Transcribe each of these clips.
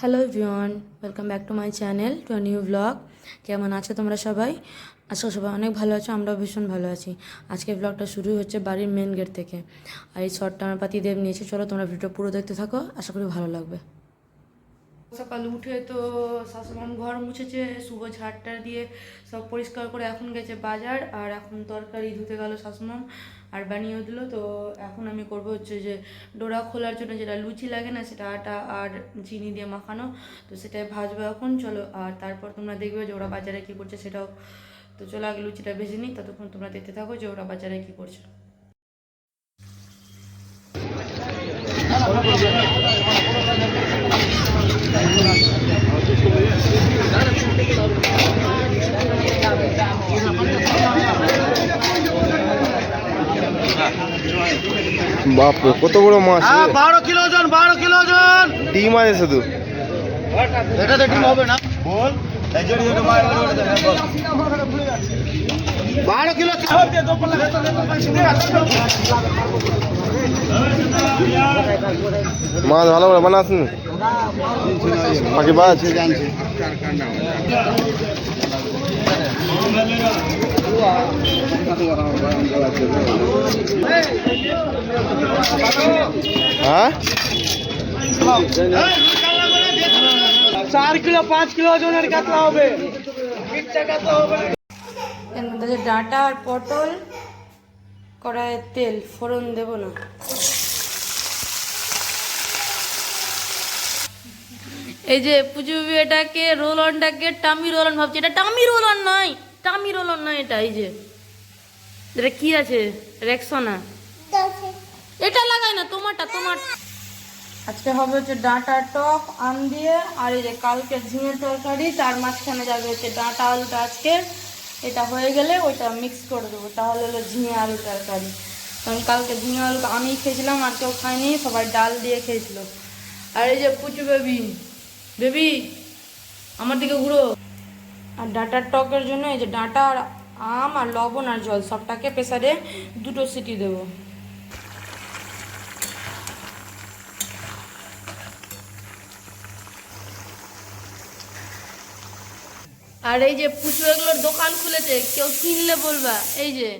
Hello everyone welcome back to my channel to new blog কেমন আছো তোমরা সবাই? আজকে সবাই অনেক ভালো আছো, আমরাও ভীষণ ভালো আছি। আজকে ব্লগটা শুরু হচ্ছে বাড়ির মেন গেট থেকে। আর এই শর্টটা আমার পাতি দেব নিয়েছে, চলো তোমরা ভিডিওটা পুরো দেখতে থাকো, আশা করি ভালো লাগবে। সকাল উঠে তো শাশুড়াম ঘর মুছেছে, শুভ ঝাড়টা দিয়ে সব পরিষ্কার করে এখন গেছে বাজার, আর এখন তরকারি ধুতে গেল শাশুড়াম। আর বানিয়েও দিল। তো এখন আমি করব হচ্ছে যে ডোরা খোলার জন্য যেটা লুচি লাগে না সেটা আটা আর চিনি দিয়ে মাখানো। তো সেটাই ভাজবো এখন, চলো। আর তারপর তোমরা দেখবে যে ওরা বাজারে কী করছে সেটাও। তো চলো আগে লুচিটা ভেজে নিই, ততক্ষণ তোমরা দেখতে থাকো যে ওরা বাজারে কী করছে। বাপরে কত বড় মাছ। বারো কিলো ওজন বারো কিলো ওজন। ডিম আছে শুধু। এটা দেখি হবে না? বল বারো কিলো মাছ ভালো করে বানাস বাকি বাজ হ্যাঁ? চার কিলো পাঁচ কিলো ওজনের কাতলা হবে এর আর পটল কড়াইয়ের তেল, ফোড়ন দেবো না। এই যে পুজো এটাকে রোল অনটাকে টামি রোল অন ভাবছি। এটা টামি রোল অন নয়। টামি রোল না এটা, এই যে। এটা কি আছে? রেক্সোনা এটা লাগাই না, তোমারটা, তোমার আজকে হবে হচ্ছে ডাঁটা টক, আম দিয়ে, আর এই যে কালকে ঝিঙের তরকারি, তার মাঝখানে যাবে হচ্ছে ডাঁটা আলুটা আজকে। এটা হয়ে গেলে ওইটা মিক্স করে দেবো। তাহলে হলো ঝিঙে আলু তরকারি। কারণ কালকে ঝিঙে আলু আমি খেয়েছিলাম, আর কেউ খায়নি, সবাই ডাল দিয়ে খেয়েছিল। আর এই যে পুচু বেবি বেবি, আমার দিকে ঘুরো। আর ডাঁটার টকের জন্য এই যে ডাঁটা আর আম আর লবণ আর জল সবটাকে প্রেসারে দুটো সিটি দেবো। আর এই যে পুজো এগুলোর দোকান খুলেছে, কেউ কিনলে বলবা, এই যে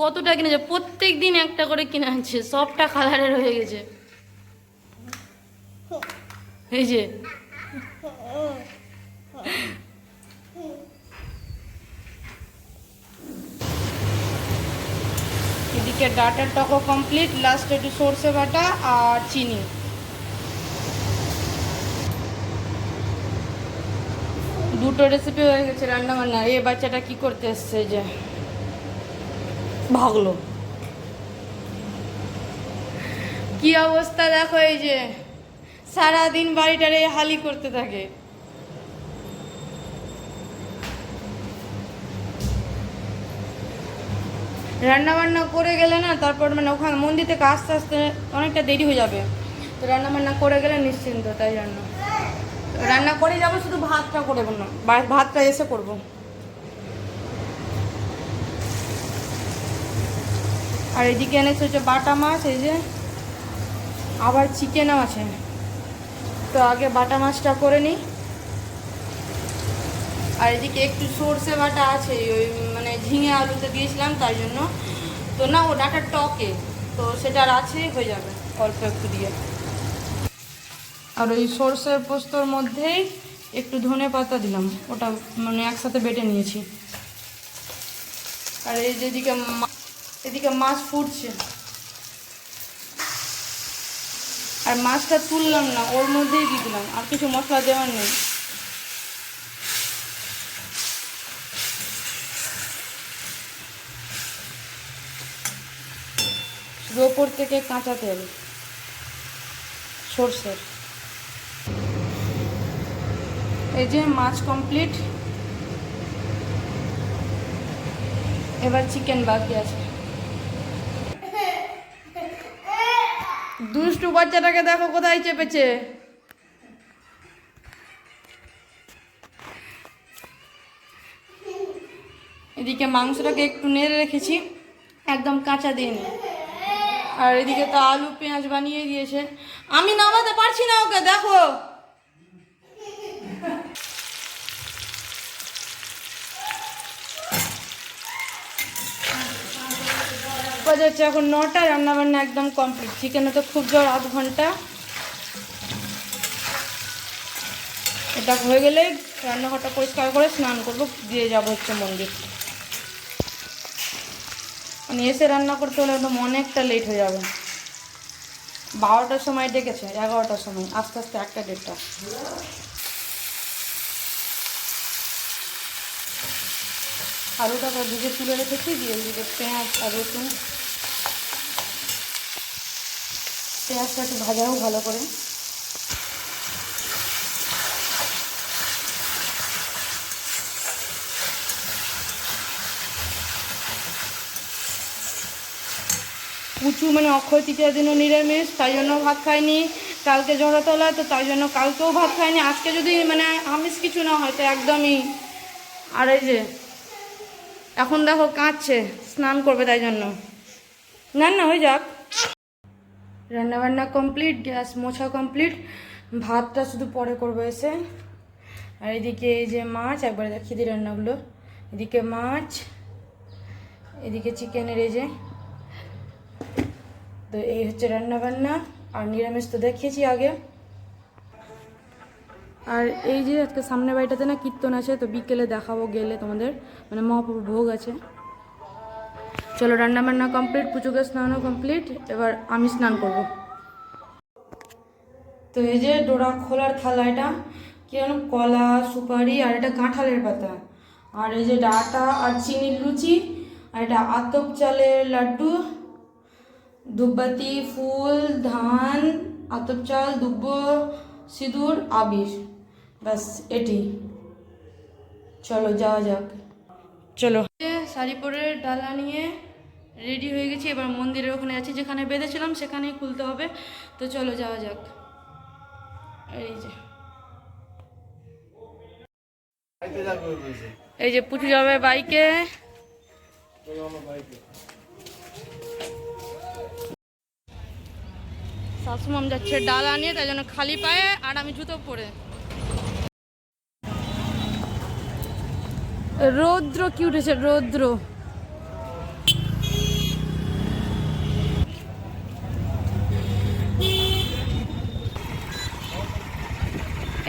কতটা কিনেছে? প্রত্যেক দিন একটা করে কিনে আনছে, সবটা কালারের হয়ে গেছে। এই যে। এদিকে ডাটার টকো কমপ্লিট লাস্ট একটু সর্ষে বাটা আর চিনি। দুটো রেসিপি হয়ে গেছে রান্না বান্না এই বাচ্চাটা কি করতে এসছে যে? ভাগলো। কি অবস্থা দেখো এই যে? সারাদিন বাড়িটারে হালি করতে থাকে। রান্না বান্না করে গেলে না, তারপর মানে ওখানে মন্দির থেকে আস্তে আস্তে অনেকটা দেরি হয়ে যাবে। তো রান্না বান্না করে গেলে নিশ্চিন্ত তাই জন্য রান্না করে যাব, শুধু ভাতটা করব না ভাতটা এসে করব। আর এদিকে এনেছে হচ্ছে বাটা মাছ, এই যে আবার চিকেনও আছে। তো আগে বাটা মাছটা করে নিই। আর এদিকে একটু সর্ষে বাটা আছে, ওই ঝিঙে আলুতে দিয়েছিলাম, তাই জন্য। তো না, ও ডাটার টকে, তো সেটা আর আছে, হয়ে যাবে, অল্প একটু দিয়ে। আর ওই সর্ষের পোস্তর মধ্যেই একটু ধনে পাতা দিলাম, ওটা মানে একসাথে বেটে নিয়েছি। আর এই যেদিকে এদিকে মাছ ফুটছে। আর মাছটা তুললাম না, ওর মধ্যেই দিয়ে দিলাম, আর কিছু মশলা দেওয়ার নেই। ওপর থেকে কাঁচা তেল, সর্ষের। এই যে মাছ কমপ্লিট এবার চিকেন বাকি আছে। দুষ্টু বাচ্চাটাকে দেখো কোথায় চেপেছে। এদিকে মাংসটাকে একটু নেড়ে রেখেছি, একদম কাঁচা দিইনি আর এদিকে তো আলু, পেঁয়াজ বানিয়ে দিয়েছে। আমি নামাতে পারছি না ওকে, দেখো। বাজে এখন নটা রান্নাবান্না একদম কমপ্লিট চিকেনে তো খুব জোর আধ ঘণ্টা। এটা হয়ে গেলে রান্নাঘরটা পরিষ্কার করে স্নান করব, দিয়ে যাব হচ্ছে মন্দির মানে এসে রান্না করতে হলে একদম অনেকটা লেট হয়ে যাবে। বারোটার সময় ডেকেছে, এগারোটার সময়, আস্তে আস্তে একটা দেড়টা। তো দিকে তুলে রেখেছি, দিয়ে দিকে পেঁয়াজ আর রসুন। পেঁয়াজটা একটু ভাজাও ভালো করে। পুচু মানে অক্ষয় তৃতীয় দিনও নিরামিষ, তাই জন্য ভাত খায়নি কালকে জড়াতলা তো তাই জন্য কালকেও ভাত খায়নি আজকে যদি মানে আমিষ কিছু না হয়, তো একদমই। আর এই যে, এখন দেখো কাঁদছে, স্নান করবে তাই জন্য। না না, হয়ে যাক। রান্নাবান্না কমপ্লিট, গ্যাস মোছা কমপ্লিট। ভাতটা শুধু পরে করব এসে। আর এদিকে এই যে মাছ, একবারে দেখিয়ে দিই রান্নাগুলো। এদিকে মাছ, এদিকে চিকেনের এই যে তো এই হচ্ছে রান্না বান্না আর নিরামিষ তো দেখিয়েছি আগে। আর এই যে আজকে সামনে বাড়িটাতে না কীর্তন আছে, তো বিকেলে দেখাবো, গেলে তোমাদের। মানে মহাপ্রভুর ভোগ আছে। চলো রান্না বান্না কমপ্লিট, পুজোকে স্নানও কমপ্লিট, এবার আমি স্নান করব। তো এই যে ডোরা খোলার থালা এটা, কি যেন কলা, সুপারি, আর এটা কাঁঠালের পাতা। আর এই যে ডাটা, আর চিনির লুচি, আর এটা আতপ চালের লাড্ডু ধূপবাতি ফুল ধান আতপ চাল দুব্ব সিঁদুর আবির। ব্যাস এটি। চলো যাওয়া যাক। চলো। শাড়ি পরে ডালা নিয়ে রেডি হয়ে গেছি। এবার মন্দিরের ওখানে আছি যেখানে বেঁধেছিলাম সেখানেই খুলতে হবে। তো চলো যাওয়া যাক। এই যে। এই যে পুজো যাবে বাইকে। শাশুমাম যাচ্ছে ডালা নিয়ে, তাই জন্য খালি পায়ে, আর আমি জুতো পরে। রৌদ্র কি উঠেছে, রৌদ্র।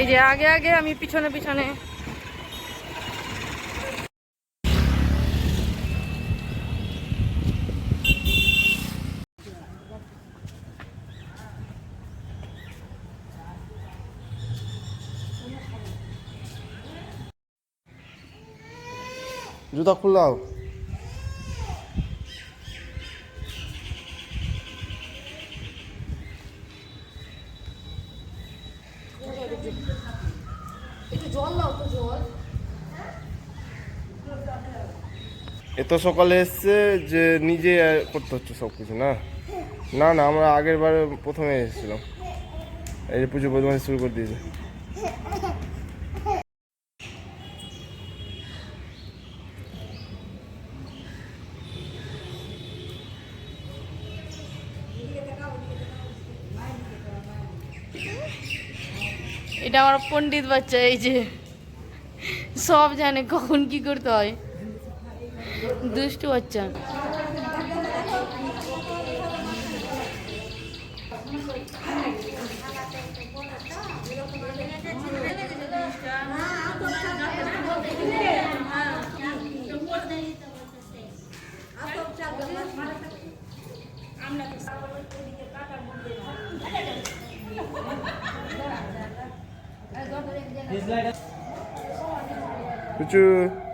এই যে আগে আগে আমি পিছনে পিছনে জুতা খুললাও এত সকালে এসছে যে নিজে করতে হচ্ছে সব কিছু না? না না আমরা আগের বারে প্রথমে এসেছিলাম। এই যে পুজো বদমাশি শুরু করে দিয়েছে। এটা আমার পণ্ডিত বাচ্চা এই যে। সব জানে কখন কি করতে হয়। দুষ্টু বাচ্চা। Küçük.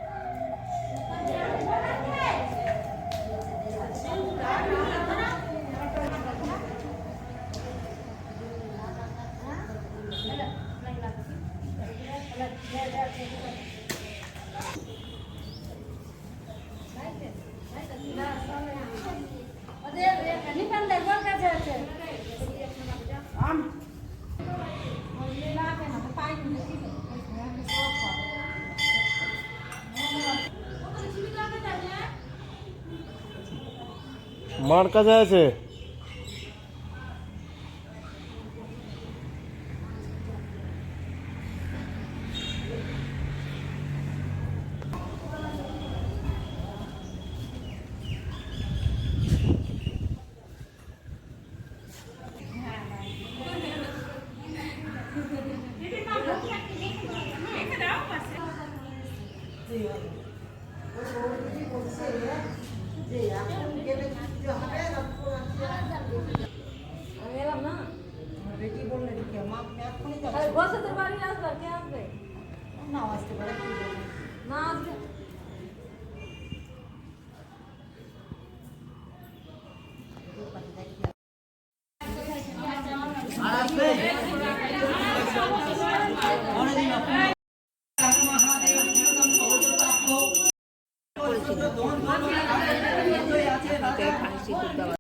কিছু মার কাছে আছে চলে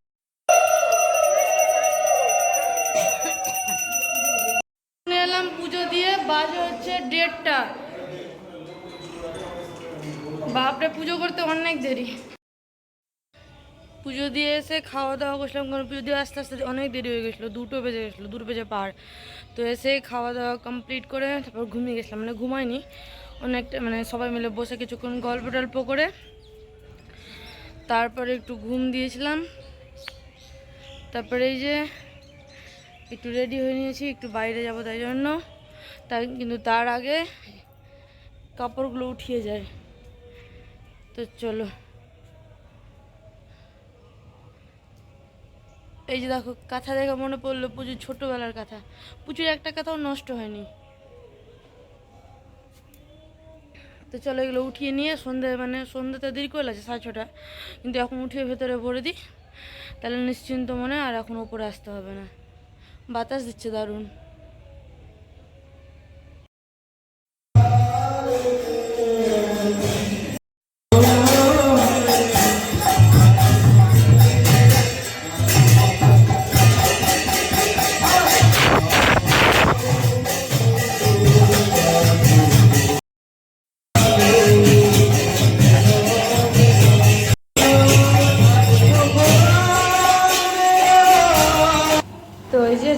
এলাম পুজো দিয়ে, বাজে হচ্ছে দেড়টা। বাপরে, পুজো করতে অনেক দেরি। পুজো দিয়ে এসে খাওয়া দাওয়া করছিলাম, কারণ পুজো দিয়ে আস্তে আস্তে অনেক দেরি হয়ে গেছিল, দুটো বেজে গেছিল, দুটো বেজে পার। তো এসে খাওয়া দাওয়া কমপ্লিট করে তারপর ঘুমিয়ে গেছিলাম মানে ঘুমাইনি। অনেকটা মানে সবাই মিলে বসে কিছুক্ষণ গল্প টল্প করে তারপরে একটু ঘুম দিয়েছিলাম। তারপরে এই যে একটু রেডি হয়ে নিয়েছি, একটু বাইরে যাব তাই জন্য। তাই কিন্তু তার আগে কাপড়গুলো উঠিয়ে যায়। তো চলো। এই যে দেখো, কাঁথা দেখে মনে পড়ল পুজোর ছোটোবেলার কথা। পুজোর একটা কথাও নষ্ট হয়নি। তো চলো এগুলো উঠিয়ে নিয়ে সন্ধে মানে সন্ধ্যেতে দেরি করে লাগছে, সাড়ে ছটা কিন্তু এখন উঠিয়ে ভেতরে ভরে দিই, তাহলে নিশ্চিন্ত মনে আর এখন ওপরে আসতে হবে না। বাতাস দিচ্ছে দারুণ।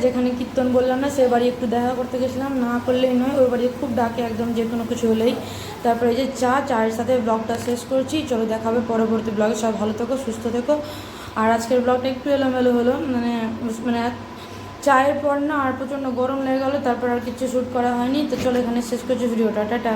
যেখানে কীর্তন বললাম না, সে বাড়ি একটু দেখা করতে গেছিলাম। না করলেই নয়, ওই বাড়ি খুব ডাকে একদম যে কোনো কিছু হলেই। তারপরে এই যে চা, চায়ের সাথে ব্লগটা শেষ করছি। চলো দেখা হবে পরবর্তী ব্লগে। সব ভালো থেকো, সুস্থ থেকো। আর আজকের ব্লগটা একটু এলোমেলো হলো। মানে মানে চায়ের পর না আর প্রচণ্ড গরম লেগে গেলো, তারপর আর কিছু শ্যুট করা হয়নি। তো চলো এখানে শেষ করছি ভিডিওটা। টাটা।